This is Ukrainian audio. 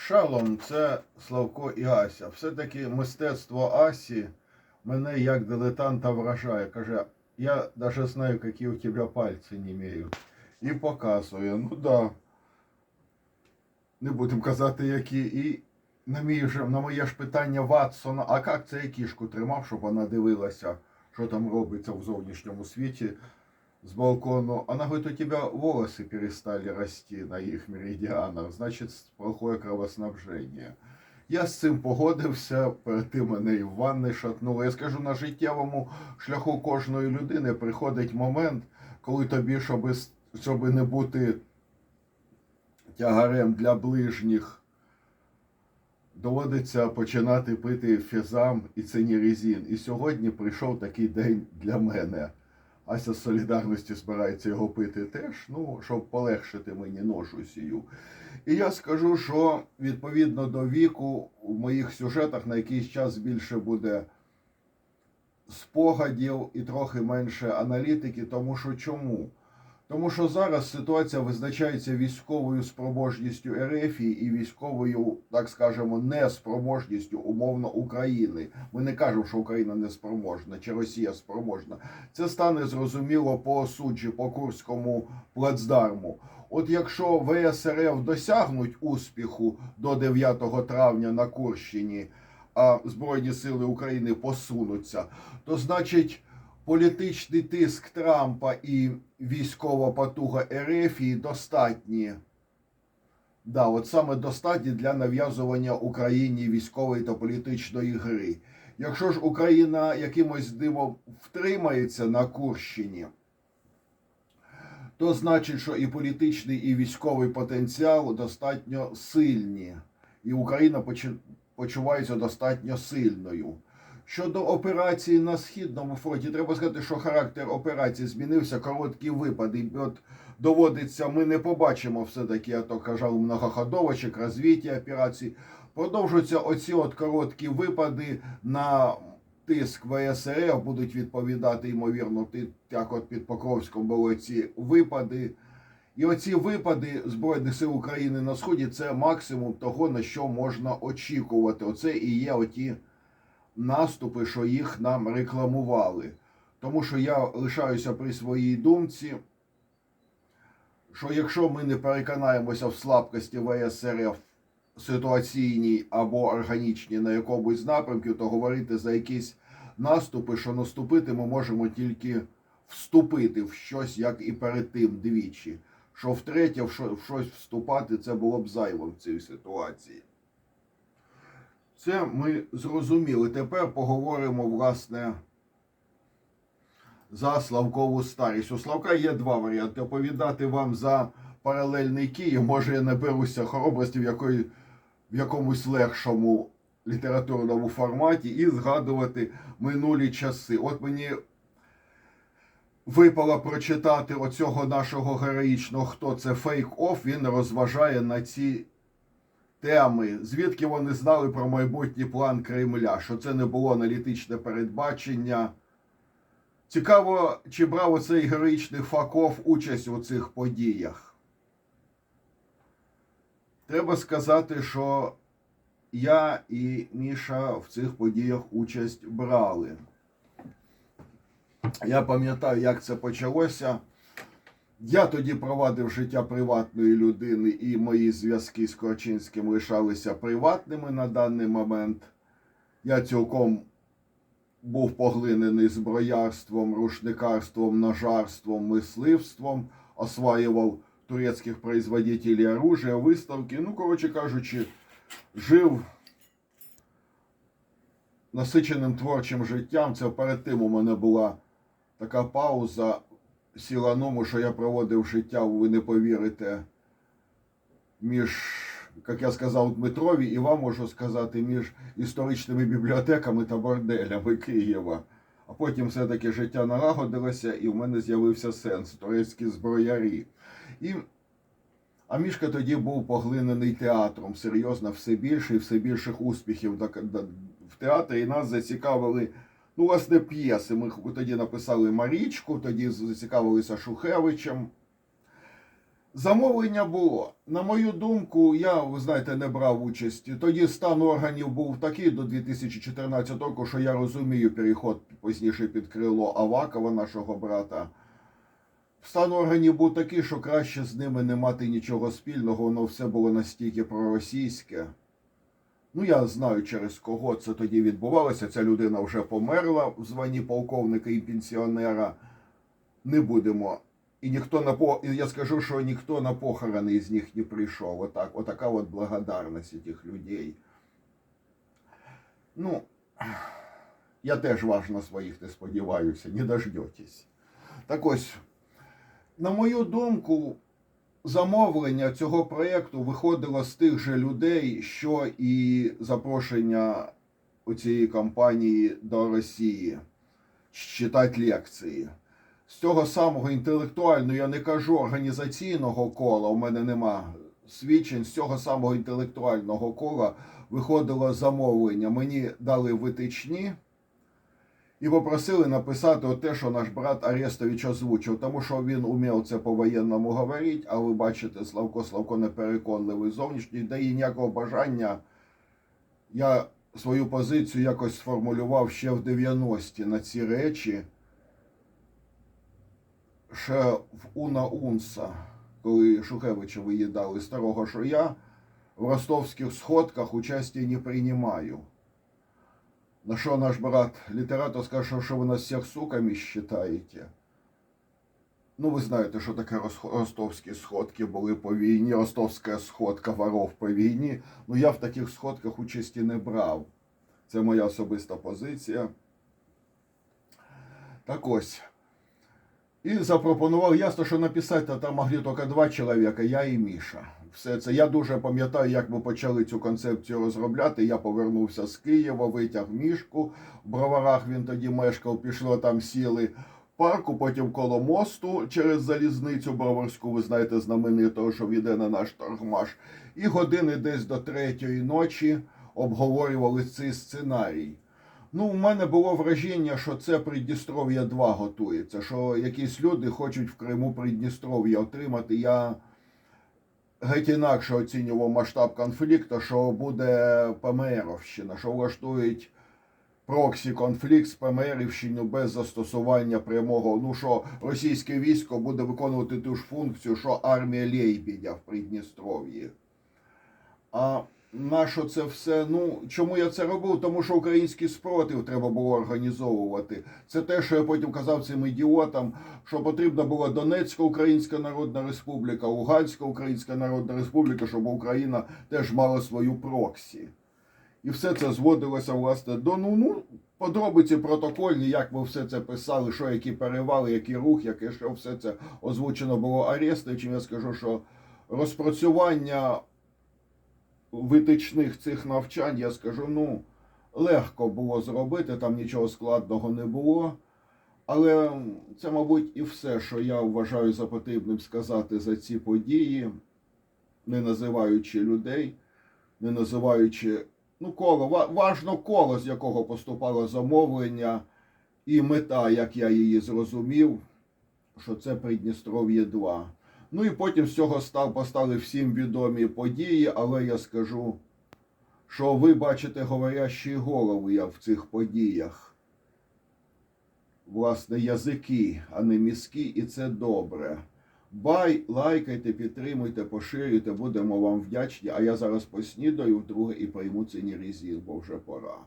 Шалом це Славко і Ася. Все-таки мистецтво Асі мене як дилетанта вражає. Каже, я даже знаю, які у тебе пальці не имеют. І показує. Ну да. Не будемо казати, які. І на, мій же, на моє ж питання Ватсона, а як це я кішку тримав, щоб вона дивилася, що там робиться в зовнішньому світі з балкону. Она говорит, у тебя волосы перестали расти на їх меридіанах, значить, плохое кровоснабження. Я з цим погодився, перед тим мене і в ванни шатнуло. Я скажу, на життєвому шляху кожної людини приходить момент, коли тобі, щоб, щоб не бути тягарем для ближніх, доводиться починати пити фізам і цинірізін. І сьогодні прийшов такий день для мене. Ася з солідарності збирається його пити теж, ну, щоб полегшити мені ношу сію. І я скажу, що відповідно до віку в моїх сюжетах на якийсь час більше буде спогадів і трохи менше аналітики, тому що чому? Тому що зараз ситуація визначається військовою спроможністю РФ і військовою, так скажемо, неспроможністю умовно України. Ми не кажемо, що Україна не спроможна чи Росія спроможна. Це стане зрозуміло по суджі, по Курському плацдарму. От якщо ВСРФ досягнуть успіху до 9 травня на Курщині, а Збройні сили України посунуться, то значить політичний тиск Трампа і військова потуга РФ достатні. Да, от саме достатні для нав'язування Україні військової та політичної гри. Якщо ж Україна якимось дивом втримається на Курщині, то значить, що і політичний, і військовий потенціал достатньо сильні, і Україна почу- почувається достатньо сильною. Щодо операції на східному фронті, треба сказати, що характер операції змінився. Короткі випади. От доводиться, ми не побачимо все таки, я то кажав, многоходовочок, розвиття операцій. Продовжуються оці от короткі випади на тиск ВСРФ, будуть відповідати, ймовірно, як от під Покровськом були ці випади. І оці випади Збройних сил України на Сході це максимум того, на що можна очікувати. Оце і є оті наступи, що їх нам рекламували. Тому що я лишаюся при своїй думці, що якщо ми не переконаємося в слабкості ВСРФ ситуаційній або органічній на якомусь напрямку, то говорити за якісь наступи, що наступити ми можемо тільки вступити в щось, як і перед тим двічі. Що втретє, в що- щось вступати, це було б зайвим в цій ситуації. Це ми зрозуміли. Тепер поговоримо, власне, за Славкову старість. У Славка є два варіанти. Оповідати вам за паралельний Київ. Може, я наберуся хоробрості в, якої, в якомусь легшому літературному форматі і згадувати минулі часи. От мені випало прочитати оцього нашого героїчного, хто це фейк-офф, він розважає на ці теми, звідки вони знали про майбутній план Кремля, що це не було аналітичне передбачення. Цікаво, чи брав оцей героїчний факов участь у цих подіях. Треба сказати, що я і Міша в цих подіях участь брали. Я пам'ятаю, як це почалося. Я тоді провадив життя приватної людини, і мої зв'язки з Корчинським лишалися приватними на даний момент. Я цілком був поглинений зброярством, рушникарством, ножарством, мисливством, осваював турецьких производителей оружия, виставки. Ну, коротше кажучи, жив насиченим творчим життям. Це перед тим у мене була така пауза сіланому, що я проводив життя, ви не повірите, між, як я сказав, Дмитрові, і вам можу сказати, між історичними бібліотеками та борделями Києва. А потім все-таки життя налагодилося, і в мене з'явився сенс турецькі зброярі. І а Мішка тоді був поглинений театром. Серйозно, все більше і все більших успіхів в театрі. І нас зацікавили Ну, власне, п'єси. Ми тоді написали Марічку, тоді зацікавилися Шухевичем. Замовлення було. На мою думку, я, ви знаєте, не брав участі. Тоді стан органів був такий до 2014 року, що я розумію переход пізніше під крило Авакова, нашого брата. Стан органів був такий, що краще з ними не мати нічого спільного, воно все було настільки проросійське. Ну, я знаю, через кого це тоді відбувалося. Ця людина вже померла в званні полковника і пенсіонера. Не будемо. І ніхто на по... я скажу, що ніхто на похорони із них не прийшов. Отак, отака от благодарність тих людей. Ну, я теж ваш на своїх не сподіваюся, не дождетесь. Так ось, на мою думку, замовлення цього проєкту виходило з тих же людей, що і запрошення цієї компанії до Росії читати лекції. З цього самого інтелектуального, я не кажу організаційного кола, у мене нема свідчень, з цього самого інтелектуального кола виходило замовлення. Мені дали витичні і попросили написати те, що наш брат Арестович озвучив, тому що він умів це по-воєнному говорити, а ви бачите, Славко Славко непереконливий зовнішній, дає ніякого бажання. Я свою позицію якось сформулював ще в 90-ті на ці речі. Ще в Уна Унса, коли Шухевича виїдали старого Шоя, в ростовських сходках участі не приймаю. На що наш брат літератор сказав, що ви нас всіх суками считаєте. Ну, ви знаєте, що таке рос- ростовські сходки були по війні, ростовська сходка воров по війні. Ну я в таких сходках участі не брав. Це моя особиста позиція. Так ось. І запропонував ясно, що написати там могли тільки два чоловіка, я і Міша. Все це. Я дуже пам'ятаю, як ми почали цю концепцію розробляти. Я повернувся з Києва, витяг мішку. В броварах він тоді мешкав, пішло там сіли парку, потім коло мосту через залізницю броварську, ви знаєте, знаменитого, що йде на наш торгмаш. І години десь до третьої ночі обговорювали цей сценарій. Ну, у мене було враження, що це Придністров'я 2 готується, що якісь люди хочуть в Криму Придністров'я отримати. Я геть інакше оцінював масштаб конфлікту, що буде ПМРовщина, що влаштують проксі конфлікт з ПМРівщиною без застосування прямого. Ну що російське військо буде виконувати ту ж функцію, що армія Лейбідя в Придністров'ї. А на що це все? Ну чому я це робив? Тому що український спротив треба було організовувати. Це те, що я потім казав цим ідіотам, що потрібна була Донецька Українська Народна Республіка, Луганська Українська Народна Республіка, щоб Україна теж мала свою проксі. І все це зводилося власне до ну, ну подробиці протокольні, як ми все це писали, що які перевали, який рух, яке що все це озвучено було Арестовичем. Я скажу, що розпрацювання витичних цих навчань, я скажу, ну, легко було зробити, там нічого складного не було. Але це, мабуть, і все, що я вважаю за потрібним сказати за ці події, не називаючи людей, не називаючи ну, коло, важно коло, з якого поступало замовлення, і мета, як я її зрозумів, що це Придністров'я 2. Ну і потім з цього став, постали всім відомі події, але я скажу, що ви бачите говорящі голови в цих подіях. Власне, язики, а не мізки, і це добре. Бай, лайкайте, підтримуйте, поширюйте, будемо вам вдячні. А я зараз поснідаю вдруге і прийму цинірізір, бо вже пора.